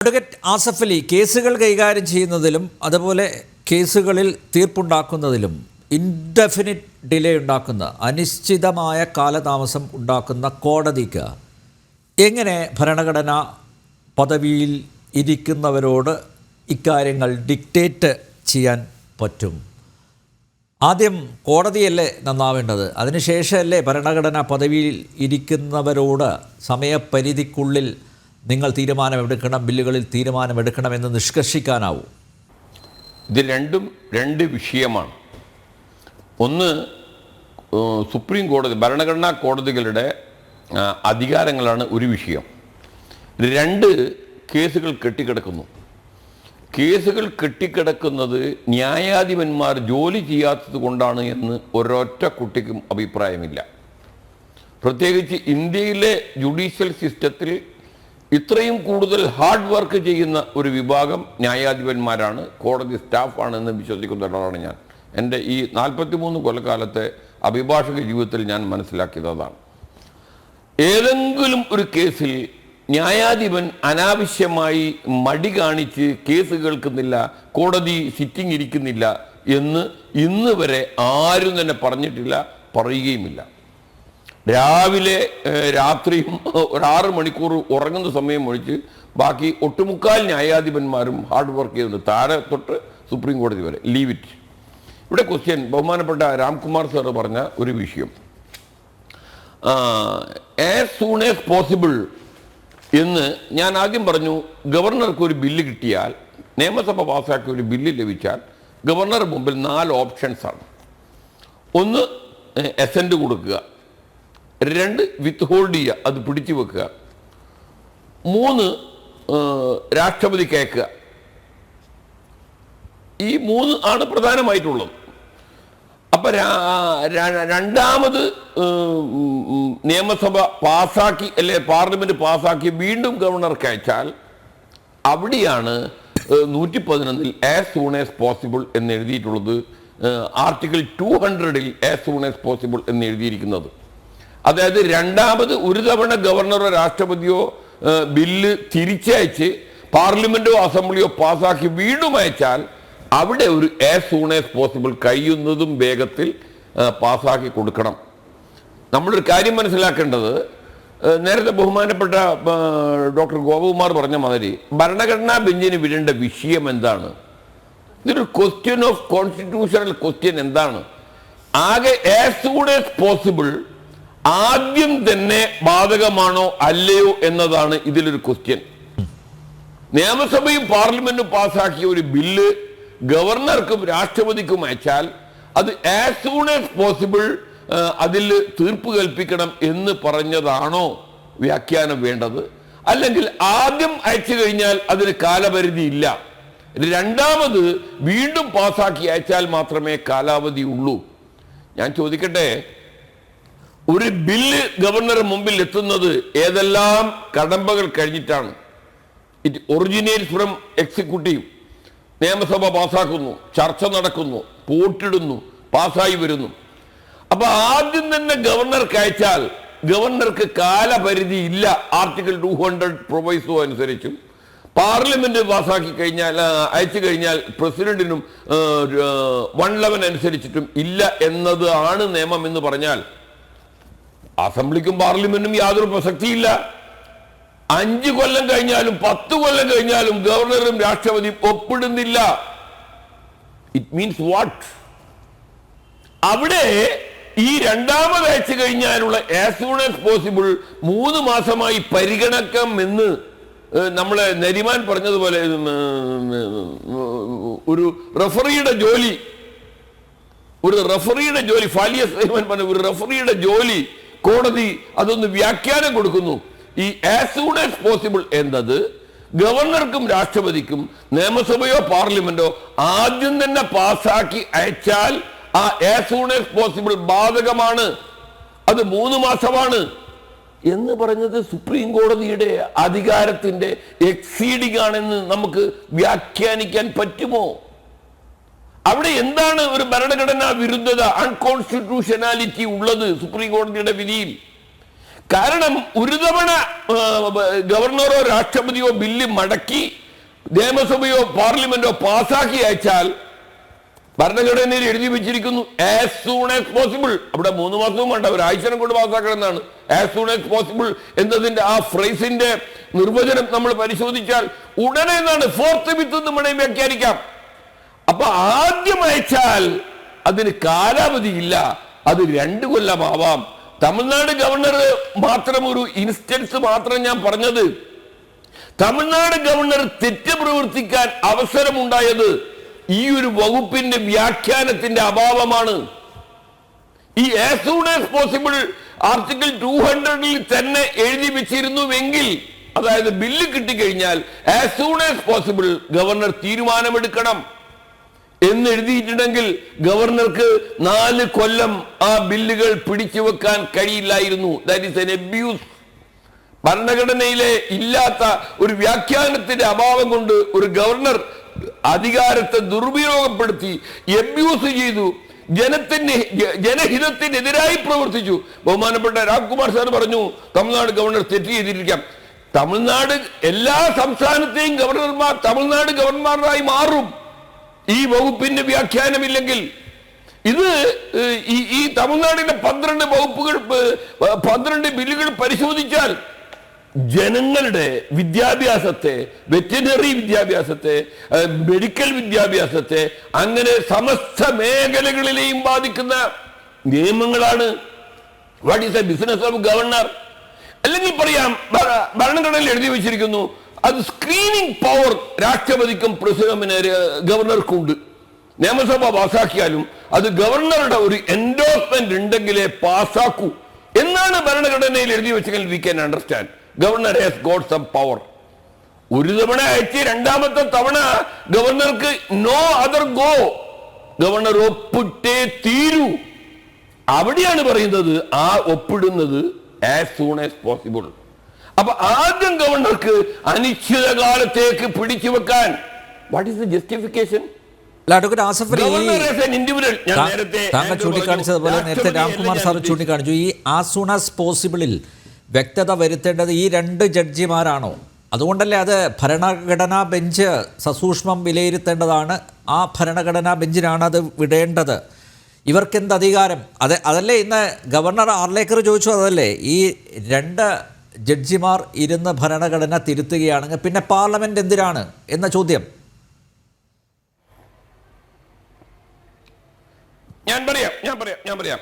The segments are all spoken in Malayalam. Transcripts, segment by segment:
അഡ്വക്കേറ്റ് ആസഫ് അലി കേസുകൾ കൈകാര്യം ചെയ്യുന്നതിലും അതുപോലെ കേസുകളിൽ തീർപ്പുണ്ടാക്കുന്നതിലും ഇൻഡെഫിനിറ്റ് ഡിലേ ഉണ്ടാക്കുന്ന അനിശ്ചിതമായ കാലതാമസം ഉണ്ടാക്കുന്ന കോടതിക്ക് എങ്ങനെ ഭരണഘടന പദവിയിൽ ഇരിക്കുന്നവരോട് ഇക്കാര്യങ്ങൾ ഡിക്റ്റേറ്റ് ചെയ്യാൻ പറ്റും? ആദ്യം കോടതിയല്ലേ നന്നാവേണ്ടത്? അതിനുശേഷമല്ലേ ഭരണഘടന പദവിയിൽ ഇരിക്കുന്നവരോട് സമയപരിധിക്കുള്ളിൽ നിങ്ങൾ തീരുമാനമെടുക്കണം ബില്ലുകളിൽ തീരുമാനമെടുക്കണം എന്ന് നിഷ്കർഷിക്കാനാവൂ. ഇത് രണ്ടും രണ്ട് വിഷയമാണ്. ഒന്ന് സുപ്രീം കോടതി ഭരണഘടനാ കോടതികളുടെ അധികാരങ്ങളാണ് ഒരു വിഷയം. രണ്ട് കേസുകൾ കെട്ടിക്കിടക്കുന്നു. കേസുകൾ കെട്ടിക്കിടക്കുന്നത് ന്യായാധിപന്മാർ ജോലി ചെയ്യാത്തത് കൊണ്ടാണ് എന്ന് ഒരൊറ്റ കുട്ടിക്കും അഭിപ്രായമില്ല. പ്രത്യേകിച്ച് ഇന്ത്യയിലെ ജുഡീഷ്യൽ സിസ്റ്റത്തിൽ ഇത്രയും കൂടുതൽ ഹാർഡ് വർക്ക് ചെയ്യുന്ന ഒരു വിഭാഗം ന്യായാധിപന്മാരാണ് കോടതി സ്റ്റാഫാണ് എന്ന് വിശ്വസിക്കുന്ന ഒരാളാണ് ഞാൻ. എന്റെ ഈ നാൽപ്പത്തിമൂന്ന് കൊല്ലക്കാലത്തെ അഭിഭാഷക ജീവിതത്തിൽ ഞാൻ മനസ്സിലാക്കിയതാണ് ഏതെങ്കിലും ഒരു കേസിൽ ന്യായാധിപൻ അനാവശ്യമായി മടി കാണിച്ച് കേസ് കേൾക്കുന്നില്ല കോടതി സിറ്റിംഗ് ഇരിക്കുന്നില്ല എന്ന് ഇന്ന് വരെ ആരും തന്നെ പറഞ്ഞിട്ടില്ല പറയുകയുമില്ല. രാവിലെ രാത്രിയും ഒരു ആറ് മണിക്കൂർ ഉറങ്ങുന്ന സമയം ഒഴിച്ച് ബാക്കി ഒട്ടുമുക്കാൽ ന്യായാധിപന്മാരും ഹാർഡ് വർക്ക് ചെയ്യുന്നുണ്ട് താഴെ തൊട്ട് സുപ്രീം കോടതി വരെ ലീവ് ഇറ്റ് ഇവിടെ ക്വസ്റ്റ്യൻ ബഹുമാനപ്പെട്ട രാംകുമാർ സാർ പറഞ്ഞ ഒരു വിഷയം. ആസ് സൂൺ ആസ് പോസിബിൾ എന്ന് ഞാൻ ആദ്യം പറഞ്ഞു ഗവർണർക്ക് ഒരു ബില്ല് കിട്ടിയാൽ നിയമസഭ പാസ്സാക്കിയ ഒരു ബില്ല് ലഭിച്ചാൽ ഗവർണർ മുമ്പിൽ നാല് ഓപ്ഷൻസാണ് ഒന്ന് എസെന്റ് കൊടുക്കുക. രണ്ട് വിത്ത് ഹോൾഡ് ചെയ്യുക അത് പിടിച്ചു വെക്കുക. മൂന്ന് രാഷ്ട്രപതി കേൾക്കുക. ഈ മൂന്ന് ആണ് പ്രധാനമായിട്ടുള്ളത്. അപ്പൊ രണ്ടാമത് നിയമസഭ പാസാക്കി അല്ലെ പാർലമെന്റ് പാസാക്കി വീണ്ടും ഗവർണർക്ക് അയച്ചാൽ അവിടെയാണ് നൂറ്റി പതിനൊന്നിൽ ആസ് സൂൺ ആസ് പോസിബിൾ എന്ന് എഴുതിയിട്ടുള്ളത് ആർട്ടിക്കിൾ ടു ഹൺഡ്രഡിൽ ആസ് സൂൺ ആസ് പോസിബിൾ എന്ന് എഴുതിയിരിക്കുന്നത്. അതായത് രണ്ടാമത് ഒരു തവണ ഗവർണറോ രാഷ്ട്രപതിയോ ബില്ല് തിരിച്ചയച്ച് പാർലമെന്റോ അസംബ്ലിയോ പാസാക്കി വീണ്ടും അയച്ചാൽ അവിടെ ഒരു ആസ് സൂൺ ആസ് പോസിബിൾ കഴിയുന്നതും വേഗത്തിൽ പാസാക്കി കൊടുക്കണം. നമ്മളൊരു കാര്യം മനസ്സിലാക്കേണ്ടത് നേരത്തെ ബഹുമാനപ്പെട്ട ഡോക്ടർ ഗോപകുമാർ പറഞ്ഞ മാതിരി ഭരണഘടനാ ബെഞ്ചിന് വിടേണ്ട വിഷയം എന്താണ്? ഇതൊരു ക്വസ്റ്റ്യൻ ഓഫ് കോൺസ്റ്റിറ്റ്യൂഷണൽ ക്വസ്റ്റ്യൻ എന്താണ്? ആകെ ആസ് സൂൺ ആസ് പോസിബിൾ ആദ്യം തന്നെ ബാധകമാണോ അല്ലയോ എന്നതാണ് ഇതിലൊരു ക്വസ്റ്റ്യൻ നിയമസഭയും പാർലമെന്റും പാസാക്കിയ ഒരു ബില്ല് ഗവർണർക്കും രാഷ്ട്രപതിക്കും അയച്ചാൽ അത് ആസ് സൂൺ ആസ് പോസിബിൾ അതിൽ തീർപ്പ് കൽപ്പിക്കണം എന്ന് പറഞ്ഞതാണോ വ്യാഖ്യാനം വേണ്ടത്. അല്ലെങ്കിൽ ആദ്യം അയച്ചു കഴിഞ്ഞാൽ അതിന് കാലപരിധി ഇല്ല. രണ്ടാമത് വീണ്ടും പാസാക്കി അയച്ചാൽ മാത്രമേ കാലാവധി ഉള്ളൂ. ഞാൻ ചോദിക്കട്ടെ? ഒരു ബില്ല് ഗവർണർ മുമ്പിൽ എത്തുന്നത് ഏതെല്ലാം കടമ്പകൾ കഴിഞ്ഞിട്ടാണ്. ഇറ്റ് ഒറിജിനേറ്റ്സ് ഫ്രം എക്സിക്യൂട്ടീവ് നിയമസഭ പാസ്സാക്കുന്നു ചർച്ച നടക്കുന്നു പോട്ടിടുന്നു പാസ്സായി വരുന്നു. അപ്പൊ ആദ്യം തന്നെ ഗവർണർക്ക് അയച്ചാൽ ഗവർണർക്ക് കാലപരിധി ഇല്ല. ആർട്ടിക്കിൾ ടു ഹൺഡ്രഡ് പ്രൊവൈസോ അനുസരിച്ചും പാർലമെന്റ് പാസ്സാക്കി കഴിഞ്ഞാൽ അയച്ചു കഴിഞ്ഞാൽ പ്രസിഡന്റിനും വൺ ലെവൻ അനുസരിച്ചിട്ടും ഇല്ല എന്നത് ആണ് നിയമം എന്ന് പറഞ്ഞാൽ അസംബ്ലിക്കും പാർലമെന്റിനും യാതൊരു പ്രസക്തിയില്ല. അഞ്ചു കൊല്ലം കഴിഞ്ഞാലും പത്ത് കൊല്ലം കഴിഞ്ഞാലും ഗവർണറും രാഷ്ട്രപതിയും ഒപ്പിടുന്നില്ല. ഇറ്റ് മീൻസ് വാട്ട് അവിടെ ഈ രണ്ടാമത് അയച്ചു കഴിഞ്ഞാലുള്ള ആസ് സൂൺ ആസ് പോസിബിൾ മൂന്ന് മാസമായി പരിഗണക്കം എന്ന് നമ്മളെ നരിമാൻ പറഞ്ഞതുപോലെ ഒരു റഫറിയുടെ ജോലി ഒരു റഫറിയുടെ ജോലി ഫാലിയസ് നരിമാൻ പറഞ്ഞ ഒരു റഫറിയുടെ ജോലി കോടതി അതൊന്ന് വ്യാഖ്യാനം കൊടുക്കുന്നു. ഈ ആസ് സൂൺ ആസ് പോസിബിൾ എന്നത് ഗവർണർക്കും രാഷ്ട്രപതിക്കും നിയമസഭയോ പാർലമെന്റോ ആദ്യം തന്നെ പാസാക്കി അയച്ചാൽ ആ ആസ് സൂൺ ആസ് പോസിബിൾ ബാധകമാണ്. അത് മൂന്ന് മാസമാണ്. എന്ന് പറഞ്ഞത് സുപ്രീം കോടതിയുടെ അധികാരത്തിന്റെ എക്സീഡിംഗ് ആണെന്ന് നമുക്ക് വ്യാഖ്യാനിക്കാൻ പറ്റുമോ? അവിടെ എന്താണ് ഒരു ഭരണഘടനാ വിരുദ്ധത അൺകോൺസ്റ്റിറ്റ്യൂഷനാലിറ്റി ഉള്ളത് സുപ്രീം കോടതിയുടെ വിധിയിൽ? കാരണം ഒരു തവണ ഗവർണറോ രാഷ്ട്രപതിയോ ബില്ല് മടക്കി നിയമസഭയോ പാർലമെന്റോ പാസാക്കി അയച്ചാൽ ഭരണഘടനയിൽ എഴുതി വെച്ചിരിക്കുന്നു ആസ് സൂൺ ആസ് പോസിബിൾ അവിടെ മൂന്ന് മാസവും വേണ്ട ഒരാഴ്ച കൊണ്ട് പാസ്സാക്കണം എന്നാണ്. ആസ് സൂൺ ആസ് പോസിബിൾ എന്നതിന്റെ ആ ഫ്രൈസിന്റെ നിർവചനം നമ്മൾ പരിശോധിച്ചാൽ ഉടനെ എന്നാണ് ഫോർത്ത് വിത്ത് എന്ന് വ്യാഖ്യാനിക്കാം. അപ്പൊ ആദ്യം അയച്ചാൽ അതിന് കാലാവധിയില്ല അത് രണ്ടു കൊല്ലമാവാം. തമിഴ്നാട് ഗവർണർ മാത്രം ഒരു ഇൻസ്റ്റൻസ് മാത്രം ഞാൻ പറഞ്ഞത്. തമിഴ്നാട് ഗവർണർ തെറ്റ് പ്രവർത്തിക്കാൻ അവസരമുണ്ടായത് ഈ ഒരു വകുപ്പിന്റെ വ്യാഖ്യാനത്തിന്റെ അഭാവമാണ്. ഈ as soon as possible article two ഹൺഡ്രഡിൽ തന്നെ എഴുതി വെച്ചിരുന്നുവെങ്കിൽ അതായത് ബില്ല് കിട്ടിക്കഴിഞ്ഞാൽ as soon as possible governor തീരുമാനമെടുക്കണം. എന്ന് എഴുതിയിട്ടുണ്ടെങ്കിൽ ഗവർണർക്ക് നാല് കൊല്ലം ആ ബില്ലുകൾ പിടിച്ചു വെക്കാൻ കഴിയില്ലായിരുന്നു. ദാറ്റ് ഈസ് ഭരണഘടനയിലെ ഇല്ലാത്ത ഒരു വ്യാഖ്യാനത്തിന്റെ അഭാവം കൊണ്ട് ഒരു ഗവർണർ അധികാരത്തെ ദുർവിനിയോഗപ്പെടുത്തി എബ്യൂസ് ചെയ്തു ജനത്തിന് ജനഹിതത്തിനെതിരായി പ്രവർത്തിച്ചു. ബഹുമാനപ്പെട്ട രാംകുമാർ സാർ പറഞ്ഞു തമിഴ്നാട് ഗവർണർ തെറ്റ് ചെയ്തിരിക്കാം. തമിഴ്നാട് എല്ലാ സംസ്ഥാനത്തെയും ഗവർണർമാർ തമിഴ്നാട് ഗവർണർമാരായി മാറും. ഈ വകുപ്പിന്റെ വ്യാഖ്യാനമില്ലെങ്കിൽ ഇത് ഈ തമിഴ്നാടിന്റെ പന്ത്രണ്ട് വകുപ്പുകൾ പന്ത്രണ്ട് ബില്ലുകൾ പരിശോധിച്ചാൽ ജനങ്ങളുടെ വിദ്യാഭ്യാസത്തെ വെറ്റിനറി വിദ്യാഭ്യാസത്തെ മെഡിക്കൽ വിദ്യാഭ്യാസത്തെ അങ്ങനെ സമസ്ത മേഖലകളിലെയും ബാധിക്കുന്ന നിയമങ്ങളാണ്. What is a business of governor അല്ലെങ്കിൽ പറയാം ഭരണഘടനയിൽ എഴുതി വെച്ചിരിക്കുന്നു അത് സ്ക്രീനിങ് പവർ രാഷ്ട്രപതിക്കും പ്രസിഡന്റിന് ഗവർണർക്കുണ്ട്. നിയമസഭ പാസാക്കിയാലും അത് ഗവർണറുടെ ഒരു എൻഡോസ്മെന്റ് ഉണ്ടെങ്കിലേ പാസാക്കൂ. എന്നാണ് ഭരണഘടനയിൽ എഴുതി വെച്ചെങ്കിൽ we can understand governor has got some power ഒരു തവണ അയച്ച് രണ്ടാമത്തെ തവണ ഗവർണർക്ക് നോ അതർ ഗോ ഗവർണർ ഒപ്പിട്ടേ തീരൂ. അവിടെയാണ് പറയുന്നത് ആ ഒപ്പിടുന്നത് ആസ് സൂൺ ആസ് പോസിബിൾ അപ്പൊ ആദ്യം ഗവർണർക്ക് അനിശ്ചിതകാലത്തേക്ക് പിടിച്ചു വെക്കാൻ വാട്ട് ഈസ് ദ ജസ്റ്റിഫിക്കേഷൻ നേരത്തെ താങ്കൾ ആൻഡ്രൂ ചൂണ്ടിക്കാണിച്ചതുപോലെ പറഞ്ഞു, നേരത്തെ രാംകുമാർ സാർ. ചൂണ്ടിക്കാണിച്ചു. ഈ ആസ് ആസ് പോസിബിളിൽ വ്യക്തത വരുത്തേണ്ടത് ഈ രണ്ട് ജഡ്ജിമാരാണോ? അതുകൊണ്ടല്ലേ അത് ഭരണഘടനാ ബെഞ്ച് സസൂക്ഷ്മം വിലയിരുത്തേണ്ടതാണ്. ആ ഭരണഘടനാ ബെഞ്ചിനാണ് അത് വിടേണ്ടത്. ഇവർക്കെന്ത് അധികാരം? അത് അതല്ലേ ഇന്ന് ഗവർണർ ആർലേക്കർ ചോദിച്ചു അതല്ലേ? ഈ രണ്ട് ജഡ്ജിമാർ ഇരുന്ന് ഭരണഘടന തിരുത്തുകയാണെങ്കിൽ പിന്നെ പാർലമെന്റ് എന്തിനാണ് എന്ന ചോദ്യം. ഞാൻ പറയാം ഞാൻ പറയാം ഞാൻ പറയാം.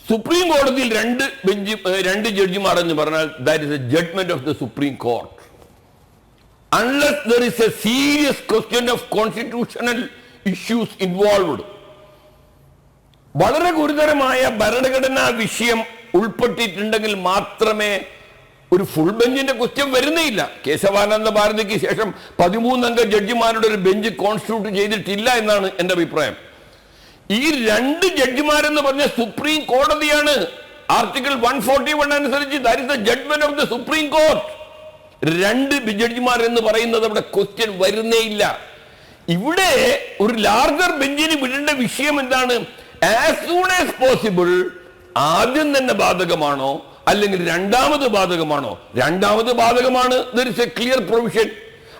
സുപ്രീം കോടതിയിൽ രണ്ട് ബെഞ്ച് രണ്ട് ജഡ്ജിമാർ എന്ന് പറഞ്ഞാൽ that is a judgment of the supreme court unless there is a serious question of constitutional issues involved വളരെ ഗുരുതരമായ ഭരണഘടനാ വിഷയം ഉൾപ്പെട്ടിട്ടുണ്ടെങ്കിൽ മാത്രമേ ഒരു ഫുൾ ബെഞ്ചിന്റെ ക്വസ്റ്റ്യൻ വരുന്നേയില്ല. കേശവാനന്ദ ഭാരതിക്ക് ശേഷം പതിമൂന്നംഗ ജഡ്ജിമാരുടെ ഒരു ബെഞ്ച് കോൺസ്റ്റിറ്റ്യൂട്ട് ചെയ്തിട്ടില്ല എന്നാണ് എന്റെ അഭിപ്രായം. ഈ രണ്ട് ജഡ്ജിമാരെന്ന് പറഞ്ഞ സുപ്രീം കോടതിയാണ്. ആർട്ടിക്കിൾ വൺ ഫോർട്ടി വൺ അനുസരിച്ച് that is the judgment of the supreme court രണ്ട് ജഡ്ജിമാർ എന്ന് പറയുന്നത് അവിടെ ക്വസ്റ്റ്യൻ വരുന്നേയില്ല. ഇവിടെ ഒരു ലാർജർ ബെഞ്ചിന് വിടേണ്ട വിഷയം എന്താണ്? ആസ് സൂൺ ആസ് പോസിബിൾ ആദ്യം തന്നെ ബാധകമാണോ? അല്ലെങ്കിൽ രണ്ടാമത് ബാധകമാണോ? രണ്ടാമത് ബാധകമാണ്. ക്ലിയർ പ്രൊവിഷൻ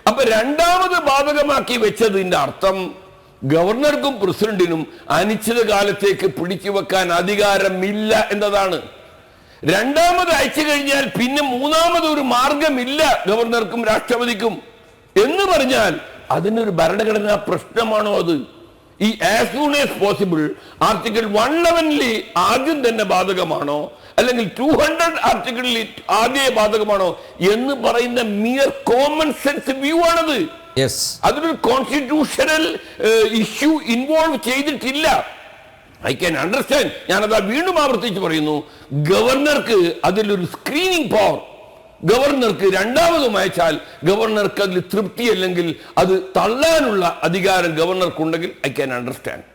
അപ്പൊ രണ്ടാമത് ബാധകമാക്കി വെച്ചതിന്റെ അർത്ഥം ഗവർണർക്കും പ്രസിഡന്റിനും അനിശ്ചിതകാലത്തേക്ക് പിടിച്ചു വെക്കാൻ അധികാരമില്ല എന്നതാണ്. രണ്ടാമത് അയച്ചു കഴിഞ്ഞാൽ പിന്നെ മൂന്നാമത് ഒരു മാർഗമില്ല ഗവർണർക്കും രാഷ്ട്രപതിക്കും. എന്ന് പറഞ്ഞാൽ അതിനൊരു ഭരണഘടനാ പ്രശ്നമാണോ അത്? ഈ as soon as possible article one ലെവനിൽ ആദ്യം തന്നെ ബാധകമാണോ? അല്ലെങ്കിൽ ടു ഹൺഡ്രഡ് ആർട്ടിക്കിളിൽ ആദ്യ ബാധകമാണോ? എന്ന് പറയുന്ന മിയർ കോമൺ സെൻസ് വ്യൂ ആണത്. അതിനൊരു കോൺസ്റ്റിറ്റ്യൂഷണൽ ഇഷ്യൂ ഇൻവോൾവ് ചെയ്തിട്ടില്ല. ഐ ക്യാൻ അണ്ടർസ്റ്റാൻഡ് ഞാനത് വീണ്ടും ആവർത്തിച്ച് പറയുന്നു. ഗവർണർക്ക് അതിലൊരു സ്ക്രീനിങ് പവർ ഗവർണർക്ക് രണ്ടാമതും അയച്ചാൽ ഗവർണർക്ക് അതിൽ തൃപ്തി അല്ലെങ്കിൽ അത് തള്ളാനുള്ള അധികാരം ഗവർണർക്കുണ്ടെങ്കിൽ ഐ ക്യാൻ അണ്ടർസ്റ്റാൻഡ്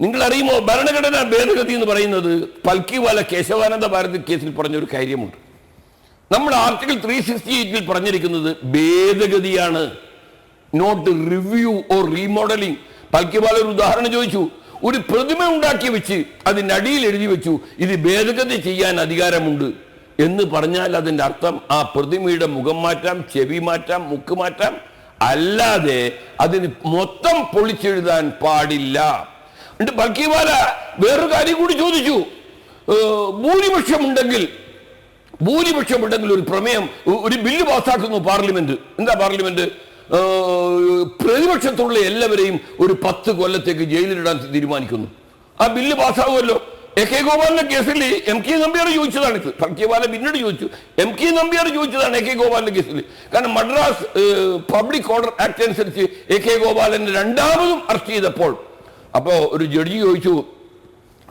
നിങ്ങൾ അറിയുമോ ഭരണഘടനാ ഭേദഗതി എന്ന് പറയുന്നത് പൽക്കിവാല കേശവാനന്ദ ഭാരതി കേസിൽ പറഞ്ഞൊരു കാര്യമുണ്ട്. നമ്മൾ ആർട്ടിക്കിൾ ത്രീ സിക്സ്റ്റി എയ്റ്റിൽ പറഞ്ഞിരിക്കുന്നത് ഭേദഗതിയാണ് not review or remodelling Palkhivala ഒരു ഉദാഹരണം ചോദിച്ചു. ഒരു പ്രതിമ ഉണ്ടാക്കി വെച്ച് അതിനടിയിൽ എഴുതി വെച്ചു. ഇത് ഭേദഗതി ചെയ്യാൻ അധികാരമുണ്ട്. എന്ന് പറഞ്ഞാൽ അതിന്റെ അർത്ഥം ആ പ്രതിമയുടെ മുഖം മാറ്റാം ചെവി മാറ്റാം മുക്ക് മാറ്റാം. അല്ലാതെ അതിന് മൊത്തം പൊളിച്ചെഴുതാൻ പാടില്ല. എന്നിട്ട് ബൽക്കിവാല വേറൊരു കാര്യം കൂടി ചോദിച്ചു. ഏഹ്, ഭൂരിപക്ഷമുണ്ടെങ്കിൽ ഭൂരിപക്ഷമുണ്ടെങ്കിൽ ഒരു പ്രമേയം ഒരു ബില്ല് പാസ്സാക്കുന്നു പാർലമെന്റ്. എന്താ പാർലമെന്റ്? പ്രതിപക്ഷത്തുള്ള എല്ലാവരെയും ഒരു പത്ത് കൊല്ലത്തേക്ക് ജയിലിലിടാൻ തീരുമാനിക്കുന്നു. ആ ബില്ല് പാസ്സാവുമല്ലോ. എ കെ ഗോപാലിന്റെ കേസിൽ എം കെ നമ്പ്യാർ ചോദിച്ചതാണ് ഇത് സഖ്യപാല പിന്നീട് ചോദിച്ചു. എം കെ നമ്പ്യാർ ചോദിച്ചതാണ് എ കെ ഗോപാലിന്റെ കേസിൽ. കാരണം മദ്രാസ് പബ്ലിക് ഓർഡർ ആക്ട് അനുസരിച്ച് എ കെ ഗോപാലനെ രണ്ടാമതും അറസ്റ്റ് ചെയ്തപ്പോൾ അപ്പോൾ ഒരു ജഡ്ജി ചോദിച്ചു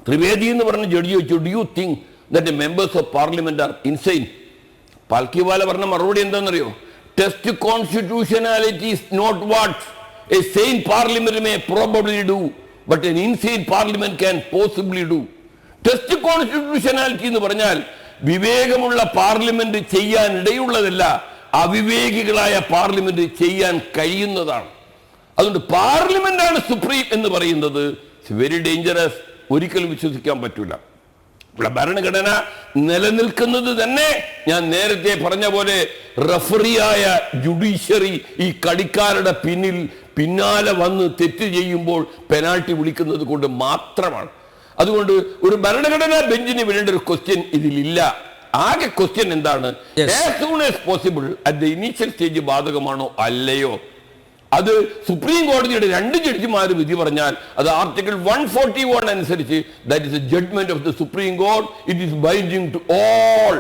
ത്രിവേദി എന്ന് പറഞ്ഞ ജഡ്ജി ചോദിച്ചു do you think that members of parliament are insane Palkhivala പറഞ്ഞ മറുപടി എന്താണെന്നറിയോ? Test constitutionality is not what a sane parliament may probably do but an insane parliament can possibly do test constitutionality എന്ന് പറഞ്ഞാൽ വിവേകമുള്ള പാർലമെന്റ് ചെയ്യാൻ ഇടയുള്ളതല്ല അവിവേകികളായ പാർലമെന്റ് ചെയ്യാൻ കഴിയുന്നതാണ്. അതുകൊണ്ട് പാർലമെന്റ് ആണ് സുപ്രീം എന്ന് പറയുന്നത് വെരി ഡേഞ്ചറസ് ഒരിക്കലും വിശ്വസിക്കാൻ പറ്റൂല. ഇവിടെ ഭരണഘടന നിലനിൽക്കുന്നത് തന്നെ ഞാൻ നേരത്തെ പറഞ്ഞ പോലെ റഫറിയായ ജുഡീഷ്യറി ഈ കളിക്കാരുടെ പിന്നിൽ പിന്നാലെ വന്ന് തെറ്റ് ചെയ്യുമ്പോൾ പെനാൾട്ടി വിളിക്കുന്നത് കൊണ്ട് മാത്രമാണ്. അതുകൊണ്ട് ഒരു ഭരണഘടനാ ബെഞ്ചിന് വേണ്ട ഒരു ക്വസ്റ്റ്യൻ ഇതിലില്ല. ആകെ ക്വസ്റ്റ്യൻ എന്താണ്? Yes. As soon as possible at the initial stage ബാധകമാണോ അല്ലയോ? അത് സുപ്രീം കോടതിയുടെ രണ്ട് ജഡ്ജിമാർ വിധി പറഞ്ഞാൽ അത് ആർട്ടിക്കിൾ വൺ ഫോർട്ടി വൺ അനുസരിച്ച് that is a judgment of the supreme court it is binding to all